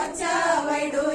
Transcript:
മാണിക്യം